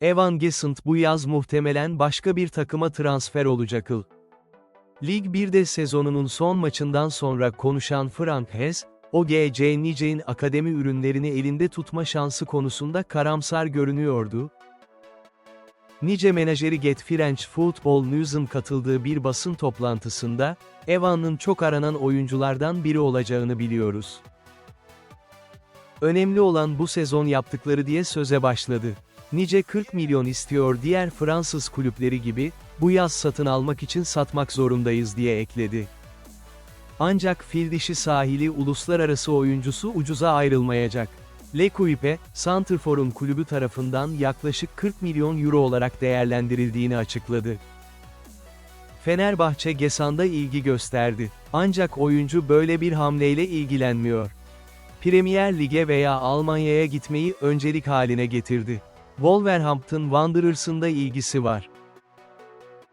Evan Gesant bu yaz muhtemelen başka bir takıma transfer olacakıl. Lig 1'de sezonunun son maçından sonra konuşan Frank Hez, OGC Nice'in akademi ürünlerini elinde tutma şansı konusunda karamsar görünüyordu. Nice menajeri Get French Football News'un katıldığı bir basın toplantısında, Evan'ın çok aranan oyunculardan biri olacağını biliyoruz. Önemli olan bu sezon yaptıkları diye söze başladı. Nice 40 milyon istiyor diğer Fransız kulüpleri gibi, bu yaz satın almak için satmak zorundayız diye ekledi. Ancak fil dişi sahili uluslararası oyuncusu ucuza ayrılmayacak. Le Coupe, Santrfor'un kulübü tarafından yaklaşık 40 milyon euro olarak değerlendirildiğini açıkladı. Fenerbahçe Gesan'da ilgi gösterdi. Ancak oyuncu böyle bir hamleyle ilgilenmiyor. Premier Lig'e veya Almanya'ya gitmeyi öncelik haline getirdi. Wolverhampton Wanderers'ın da ilgisi var.